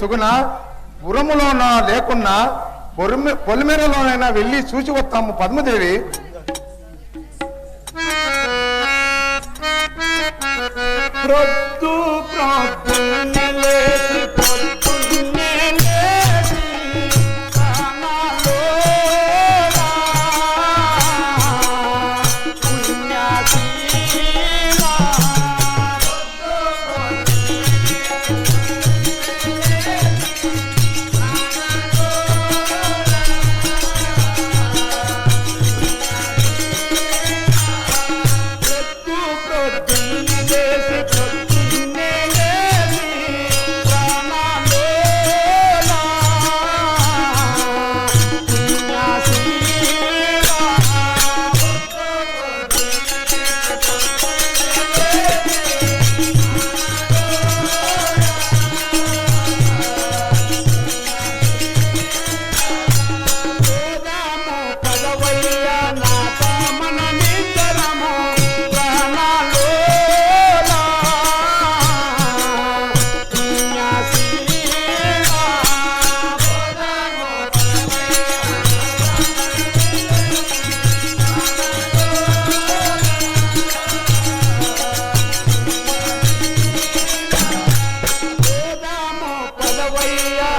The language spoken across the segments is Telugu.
సుగుణ పురములోన లేకున్నా పొలిమేరలోనైనా వెళ్ళి చూసి వస్తాము పద్మదేవి.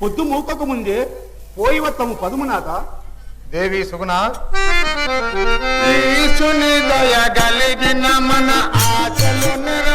పొద్దు మూకకు ముందే పోయి వత్తము పదుము నాథ దేవి సుగుణ. ఈశుని దయ కలిగిన మన ఆశలు నెరవేరును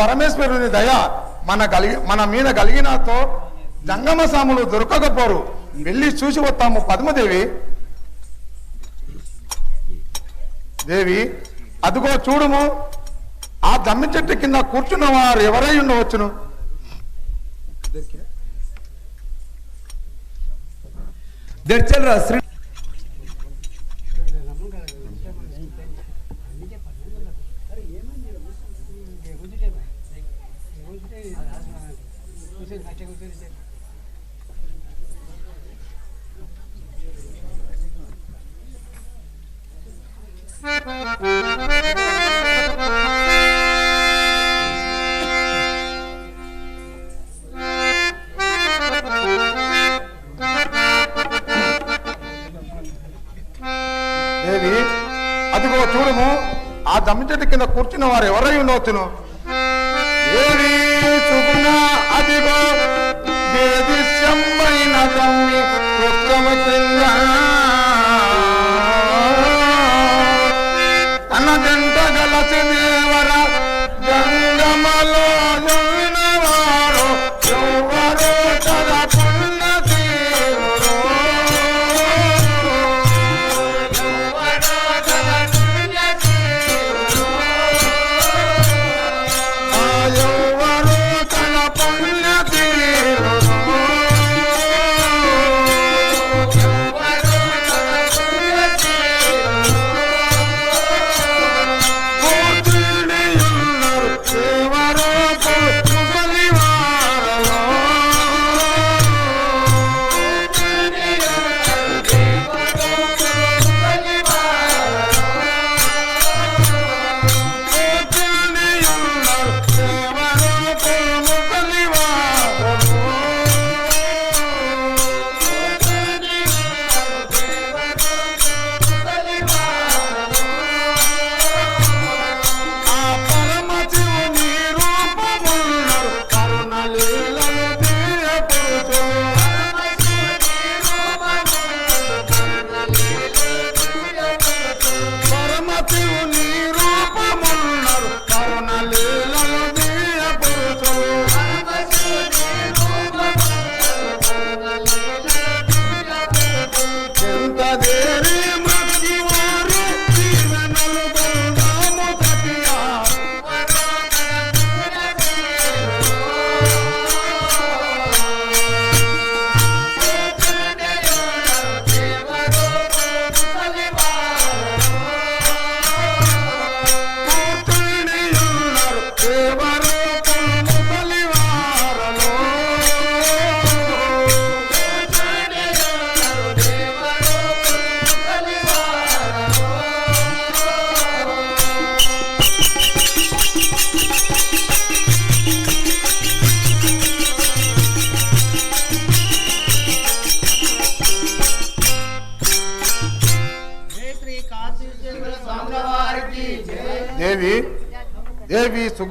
పరమేశ్వరుని దయ మన కలిగి మన మీద కలిగినతో జంగమ సాములు దొరకకపోరు. వెళ్ళి చూసి వస్తాము. పద్మదేవి. దేవి అదిగో చూడుము. ఆ జమ్మి చెట్టు కింద కూర్చున్న వారు ఎవరై ఉండవచ్చును? దర్చల్రా శ్రీ దేవి అదిగో చూడము ఆ జమ్మి కింద కూర్చున్న వారు ఎవరై ఉండవచ్చును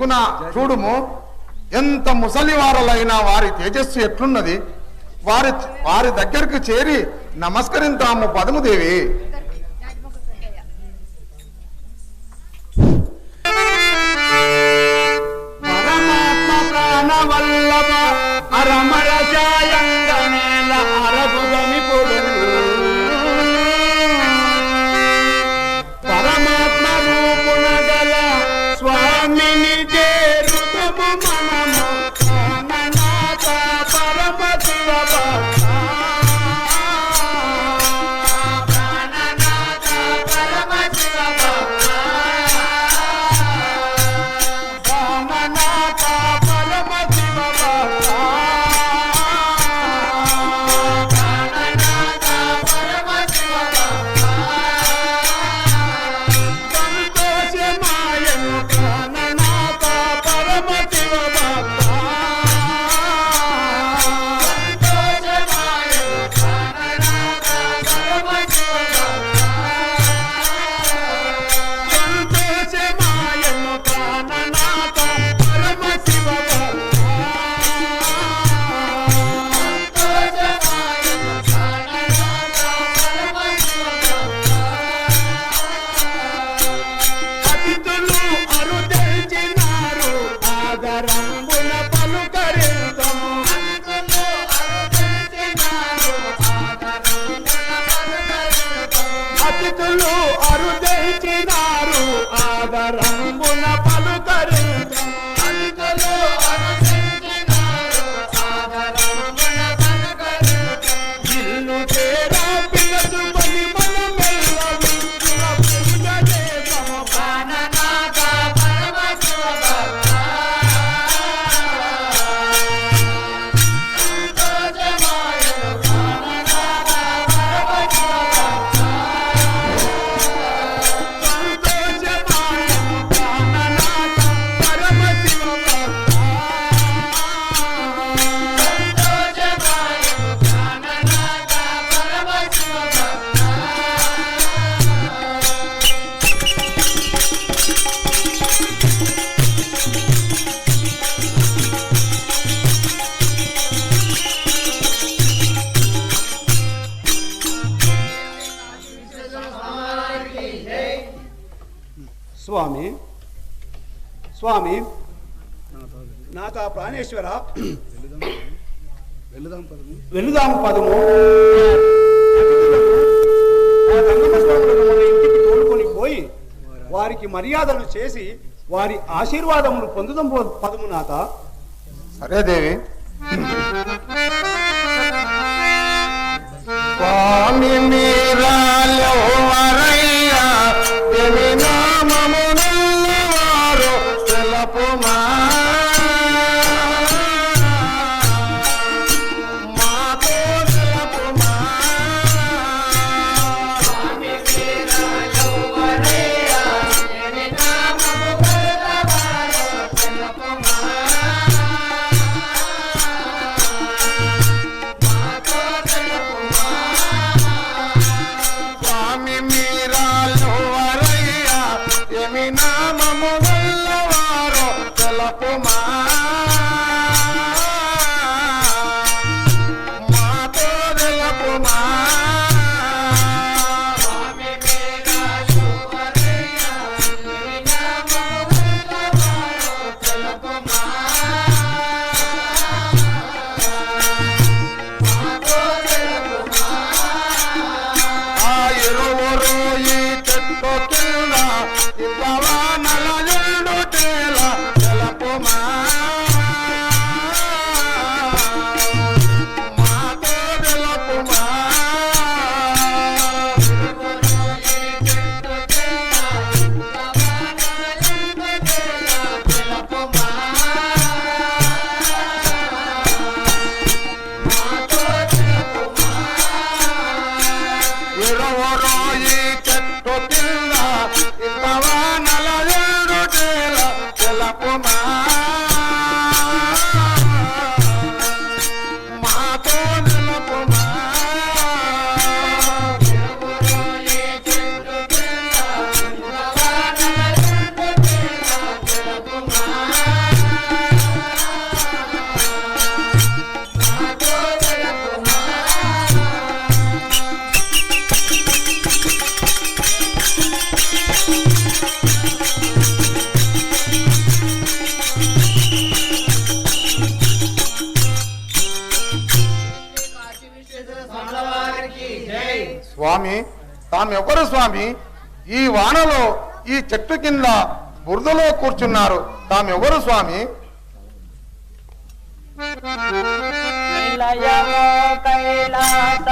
ఈ చూడుము. ఎంత ముసలివారలైన వారి తేజస్సు ఎట్లున్నది? వారి వారి దగ్గరకు చేరి నమస్కరింతాము పదముదేవి పరమాత్మ ప్రాణవల్లభ అరమర Oh. స్వామి నాథ ప్రాణేశ్వర వెళుదాము పదము. ఆ ఇంటికి తోడుకొని పోయి వారికి మర్యాదలు చేసి వారి ఆశీర్వాదములు పొందుదాం పదము నాథ. సరే దేవి. స్వామి దేవి స్వామి తాము ఎవరు స్వామి? ఈ వానలో ఈ చెట్టు కింద బురదలో కూర్చున్నారు. తామెవరు స్వామి? కైలాస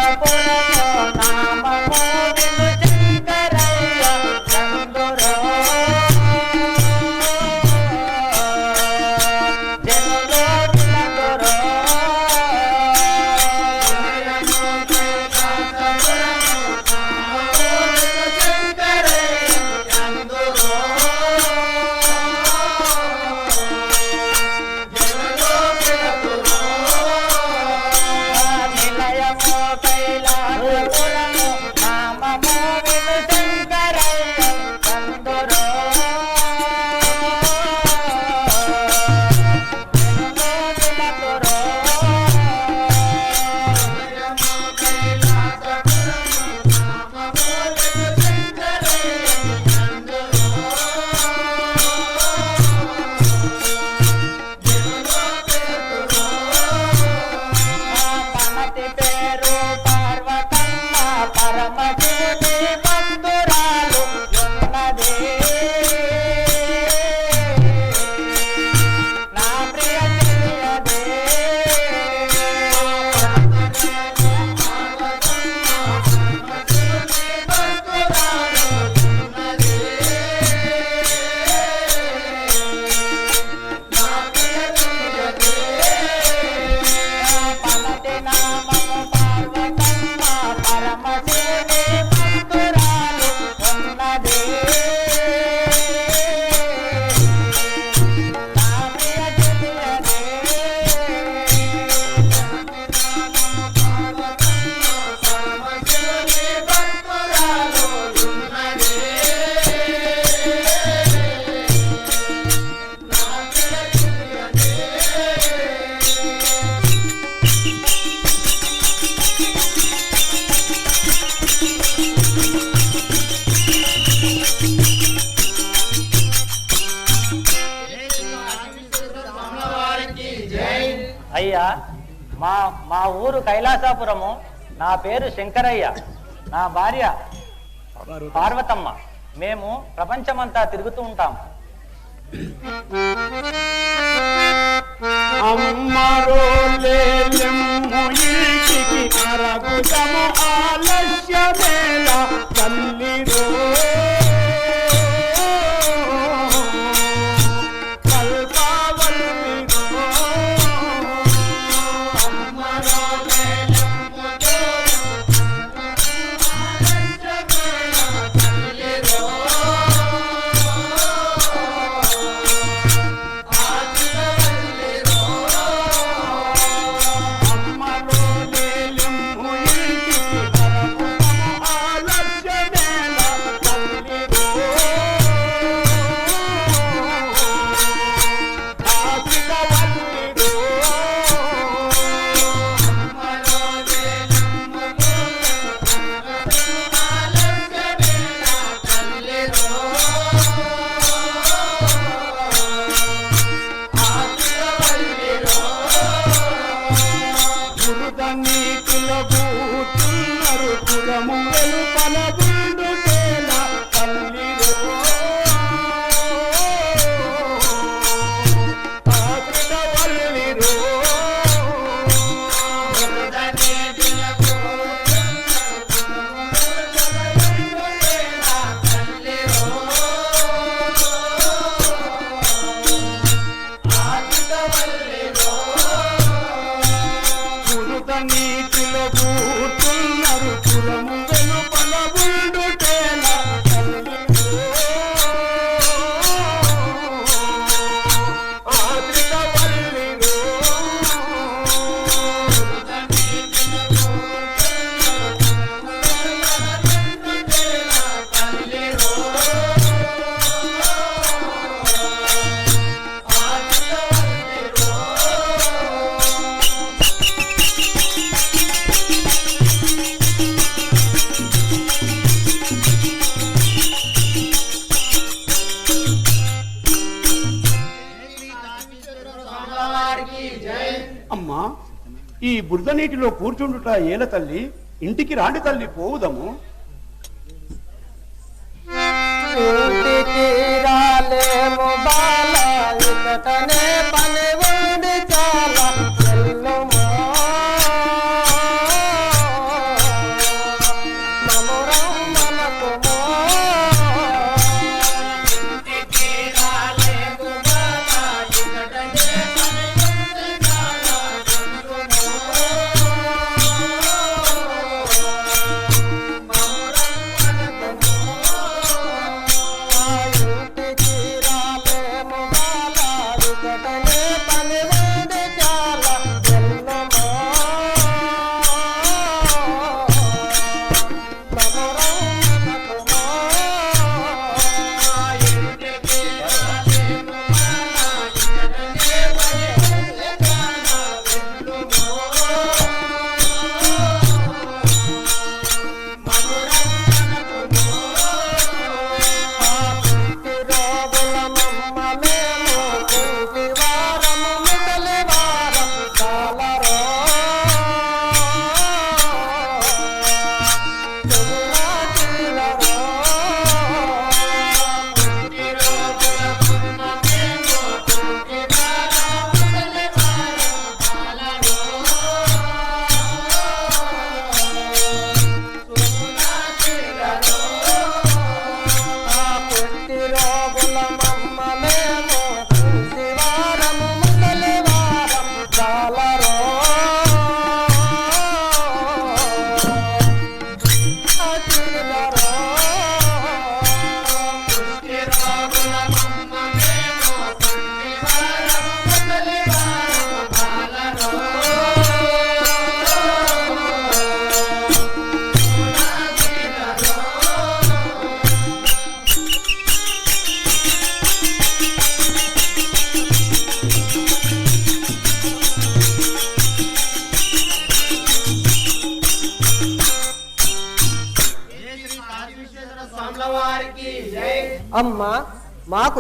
పేరు శంకరయ్య. నా భార్య పార్వతమ్మ. మేము ప్రపంచమంతా తిరుగుతూ ఉంటాం. అమ్మ కురుత నీకుల కూతున్నరు కులము. బురద నీటిలో కూర్చుండుట ఏల తల్లి? ఇంటికి రాండి తల్లి పోవుదము. రాలేము బాలా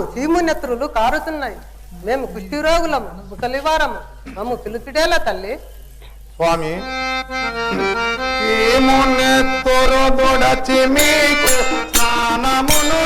మాకు చీమునెత్రులు కారుతున్నాయి. మేము కుష్ఠిరోగులము ముసలివారము. మమ్ము పిలుచుడేలా తల్లి. స్వామి దొడచి మీకు స్నానమును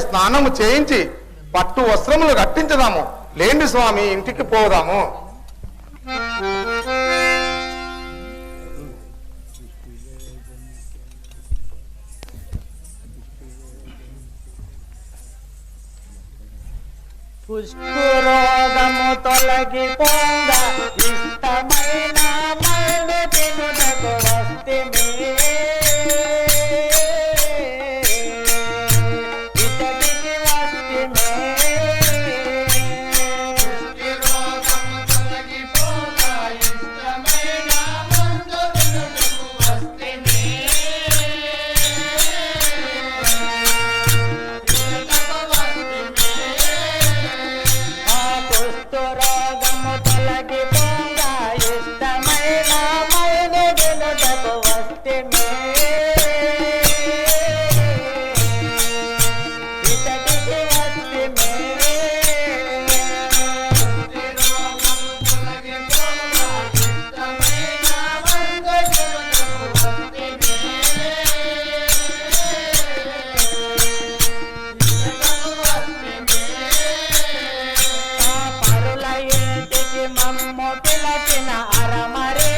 స్నానము చేయించి పట్టు వస్త్రములు కట్టించదాము. లేండి స్వామి ఇంటికి పోదాము. పుష్పురోగము తొలగిపోగా આરા મારે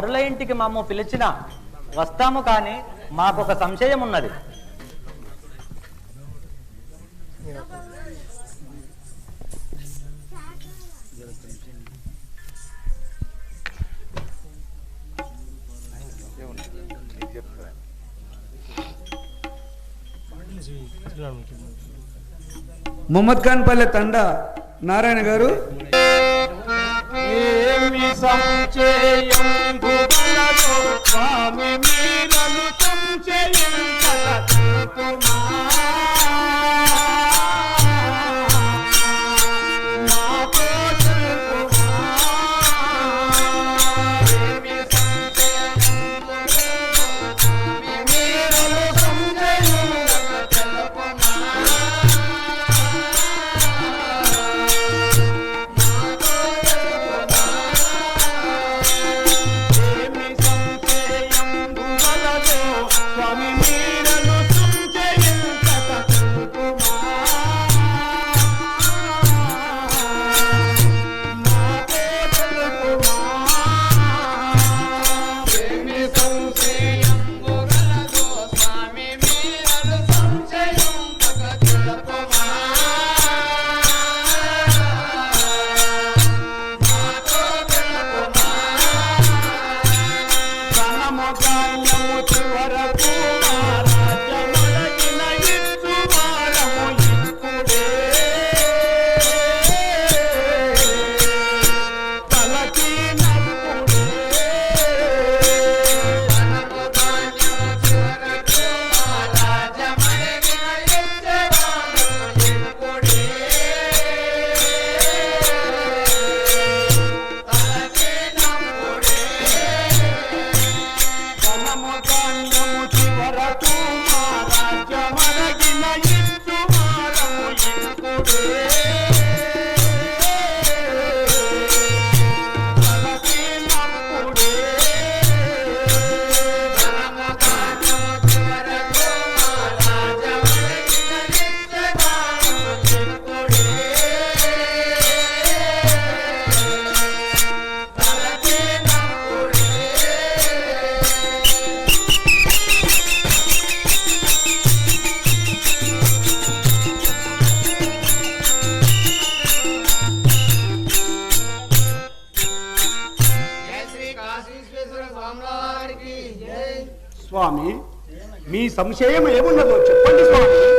అరుల ఇంటికి మమ్మ పిలిచినా వస్తాము కానీ మాకొక సంశయం ఉన్నది మొహమ్మద్ ఖాన్ పల్లె తండా నారాయణ గారు. భూమి సంచయంబు స్వామి మీరను సంచయం సంశయం ఏమున్నదో చెప్పండి స్వామి.